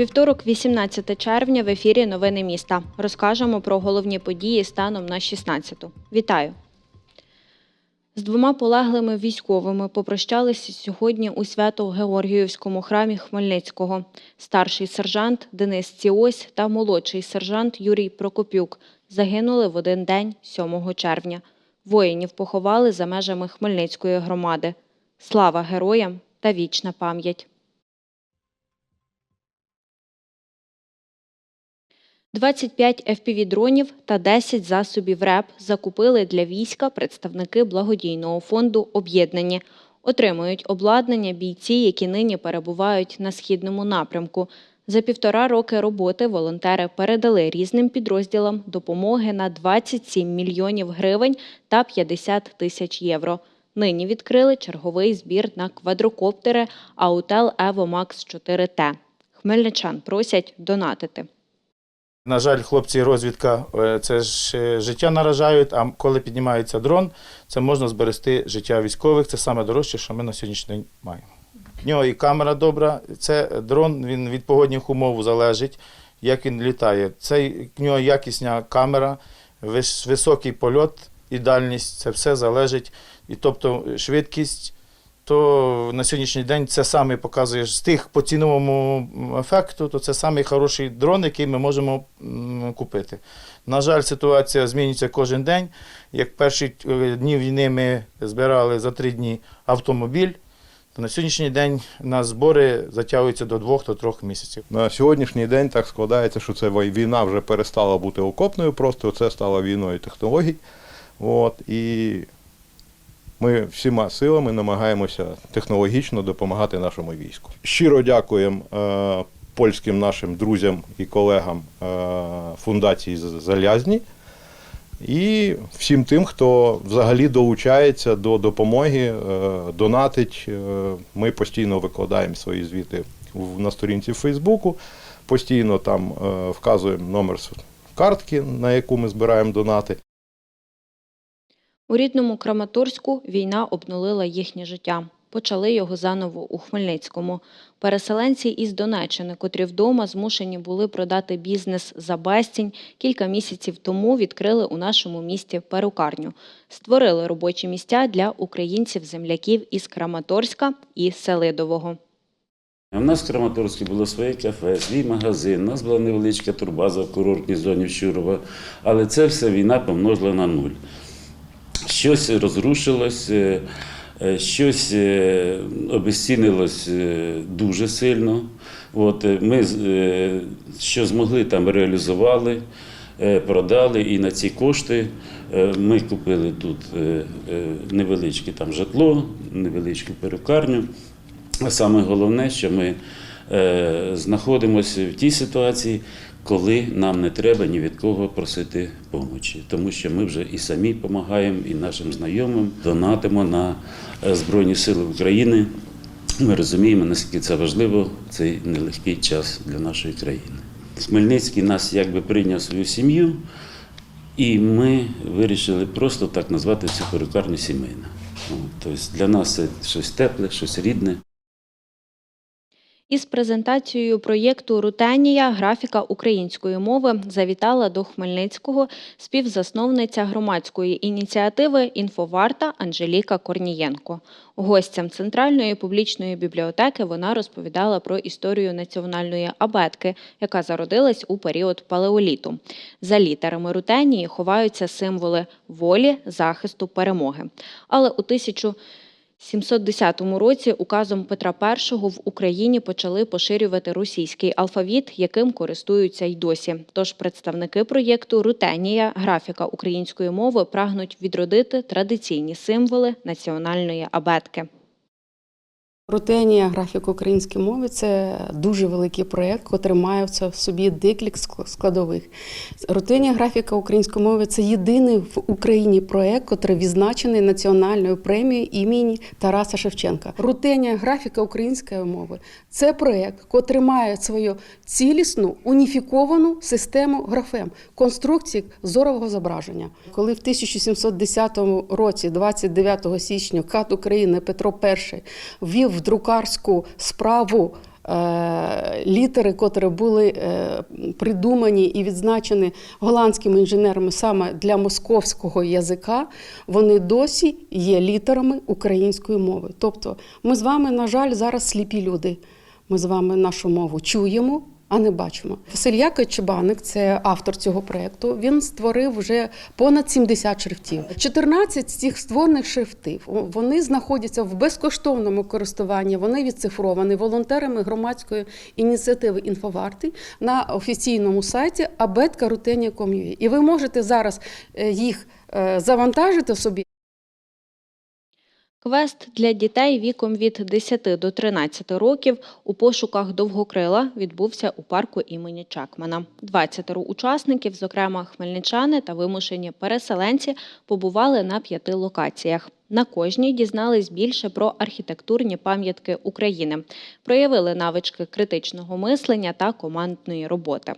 Вівторок, 18 червня, в ефірі Новини міста. Розкажемо про головні події станом на 16-ту. Вітаю! З двома полеглими військовими попрощалися сьогодні у Свято-Георгіївському храмі Хмельницького. Старший сержант Денис Ціось та молодший сержант Юрій Прокопюк загинули в один день 7 червня. Воїнів поховали за межами Хмельницької громади. Слава героям та вічна пам'ять! 25 FPV-дронів та 10 засобів РЕП закупили для війська представники благодійного фонду «Об'єднані». Отримують обладнання бійці, які нині перебувають на східному напрямку. За півтора роки роботи волонтери передали різним підрозділам допомоги на 27 мільйонів гривень та 50 тисяч євро. Нині відкрили черговий збір на квадрокоптери Autel Evo Max 4T. Хмельничан просять донатити. На жаль, хлопці, розвідка е, це ж е, життя наражають, а коли піднімається дрон, це можна зберегти життя військових. Це саме дорожче, що ми на сьогоднішній день маємо. В нього і камера добра. Це дрон, він від погодних умов залежить, як він літає. Це в нього якісна камера, високий польот і дальність. Це все залежить. І тобто швидкість. То на сьогоднішній день це саме показує з тих по ціновому ефекту, то це самий хороший дрон, який ми можемо купити. На жаль, ситуація змінюється кожен день. Як перші е, дні війни ми збирали за три дні автомобіль, то на сьогоднішній день на збори затягуються до двох до трьох місяців. На сьогоднішній день так складається, що це війна вже перестала бути окопною, просто це стала війною технологій. От, і ми всіма силами намагаємося технологічно допомагати нашому війську. Щиро дякуємо е, польським нашим друзям і колегам е, фундації «З- Залязні і всім тим, хто взагалі долучається до допомоги, е, донатить. Ми постійно викладаємо свої звіти на сторінці в Фейсбуку, постійно там вказуємо номер картки, на яку ми збираємо донати. У рідному Краматорську війна обнулила їхнє життя. Почали його заново у Хмельницькому. Переселенці із Донеччини, котрі вдома змушені були продати бізнес за безцінь, кілька місяців тому відкрили у нашому місті перукарню. Створили робочі місця для українців-земляків із Краматорська і Селидового. У нас в Краматорську було своє кафе, свій магазин, у нас була невеличка турбаза в курортній зоні Щурова, але це все війна помножила на нуль. Щось розрушилось, е, е, щось е, обезцінилось дуже сильно. От, ми що змогли там реалізували, продали, і на ці кошти ми купили тут невеличке там житло, невеличку перукарню. А саме головне, що ми знаходимося в тій ситуації, коли нам не треба ні від кого просити допомоги. Тому що ми вже і самі допомагаємо, і нашим знайомим донатимо на е, Збройні Сили України. Ми розуміємо, наскільки це важливо цей нелегкий час для нашої країни. Хмельницький нас якби прийняв свою сім'ю, і ми вирішили просто так назвати цю перукарню сімейна. Тобто для нас це щось тепле, щось рідне. Із презентацією проєкту Рутенія графіка української мови завітала до Хмельницького співзасновниця громадської ініціативи Інфоварта Анжеліка Корнієнко. Гостям центральної публічної бібліотеки вона розповідала про історію національної абетки, яка зародилась у період палеоліту. За літерами рутенії ховаються символи волі, захисту, перемоги. Але у 1000 710 році указом Петра І в Україні почали поширювати російський алфавіт, яким користуються й досі. Тож представники проєкту Рутенія графіка української мови прагнуть відродити традиційні символи національної абетки. Рутенія графік української мови це дуже великий проєкт, який має в собі декілька складових. Рутенія графіка української мови це єдиний в Україні проєкт, який відзначений національною премією імені Тараса Шевченка. Рутенія графіка української мови це проєкт, який має свою цілісну уніфіковану систему графем, конструкції зорового зображення. Коли в 1710 році, 29 січня, кат України Петро І ввів в друкарську справу е, літери, котрі були е, придумані і відзначені голландськими інженерами саме для московського язика, вони досі є літерами української мови. Тобто, ми з вами, на жаль, зараз сліпі люди. Ми з вами нашу мову чуємо, а не бачимо. Василь Якович Чебаник, це автор цього проєкту. Він створив вже понад 70 шрифтів. 14 з цих створених шрифтів вони знаходяться в безкоштовному користуванні. Вони відцифровані волонтерами громадської ініціативи інфоварти на офіційному сайті abetkarutenia.com.ua. І ви можете зараз е, їх е, завантажити собі. Квест для дітей віком від 10 до 13 років у пошуках довгокрила відбувся у парку імені Чакмана. 20 учасників, зокрема хмельничани та вимушені переселенці, побували на п'яти локаціях. На кожній дізнались більше про архітектурні пам'ятки України, проявили навички критичного мислення та командної роботи.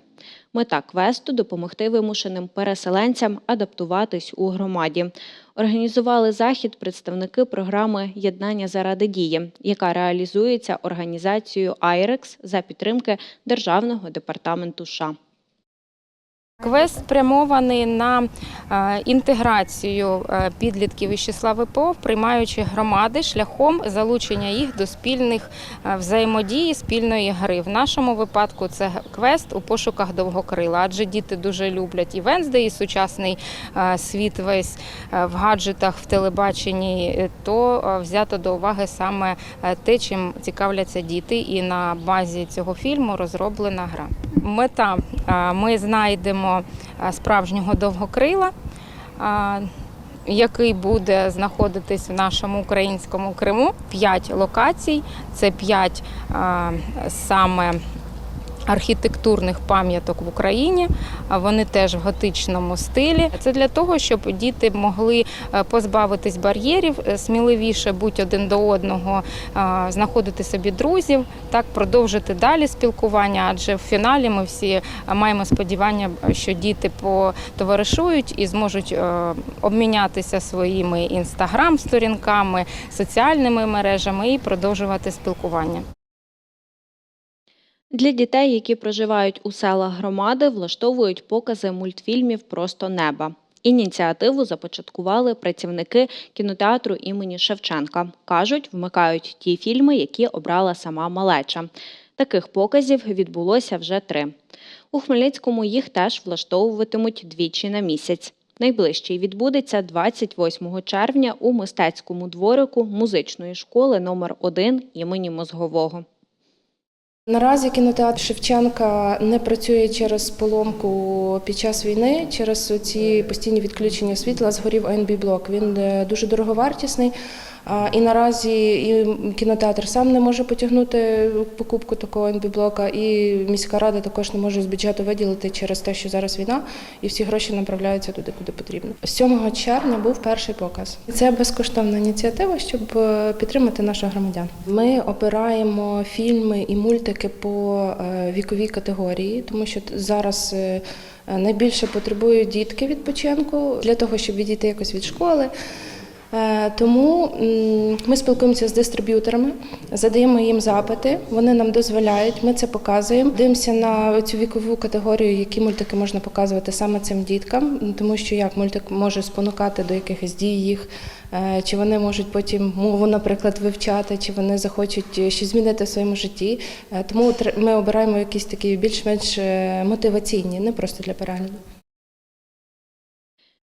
Мета квесту допомогти вимушеним переселенцям адаптуватись у громаді. Організували захід представники програми Єднання заради дії, яка реалізується організацією IREX за підтримки Державного департаменту США. Квест спрямований на е, інтеграцію е, підлітків із числа ВПО в приймаючі громади шляхом залучення їх до спільних е, взаємодії, спільної гри. В нашому випадку це квест у пошуках довгокрила, адже діти дуже люблять і Венздей, і сучасний світ весь в гаджетах, в телебаченні. То взято до уваги саме те, чим цікавляться діти, і на базі цього фільму розроблена гра. Мета ми знайдемо справжнього довгокрила, який буде знаходитись в нашому українському Криму. П'ять локацій, це п'ять саме. Архітектурних пам'яток в Україні вони теж в готичному стилі. Це для того, щоб діти могли е, позбавитись бар'єрів, е, сміливіше бути один до одного, знаходити собі друзів, так продовжити далі спілкування. Адже в фіналі ми всі е, маємо сподівання, що діти потоваришують і зможуть обмінятися своїми інстаграм-сторінками, соціальними мережами і продовжувати спілкування. Для дітей, які проживають у селах громади, влаштовують покази мультфільмів Просто неба. Ініціативу започаткували працівники кінотеатру імені Шевченка. Кажуть, вмикають ті фільми, які обрала сама малеча. Таких показів відбулося вже три. У Хмельницькому їх теж влаштовуватимуть двічі на місяць. Найближчий відбудеться 28 червня у мистецькому дворику музичної школи номер 1 імені Мозгового. Наразі кінотеатр Шевченка не працює через поломку під час війни, через ці постійні відключення світла згорів ОНБ блок. Він е, дуже дороговартісний. І наразі і кінотеатр сам не може потягнути покупку такого НБ-блока, і міська рада також не може з бюджету виділити через те, що зараз війна, і всі гроші направляються туди, куди потрібно. 7 червня був перший показ. Це безкоштовна ініціатива, щоб е, підтримати наших громадян. Ми обираємо фільми і мультики по е, віковій категорії, тому що зараз. е, Найбільше потребують дітки відпочинку для того, щоб відійти якось від школи. Е, Тому ми спілкуємося з дистриб'юторами, задаємо їм запити, вони нам дозволяють, ми це показуємо. Дивимося на цю вікову категорію, які мультики можна показувати саме цим діткам, тому що як мультик може спонукати до якихось дій їх, е, чи вони можуть потім мову, наприклад, вивчати, чи вони захочуть щось змінити в своєму житті. Е, Тому ми обираємо якісь такі більш-менш мотиваційні, не просто для перегляду.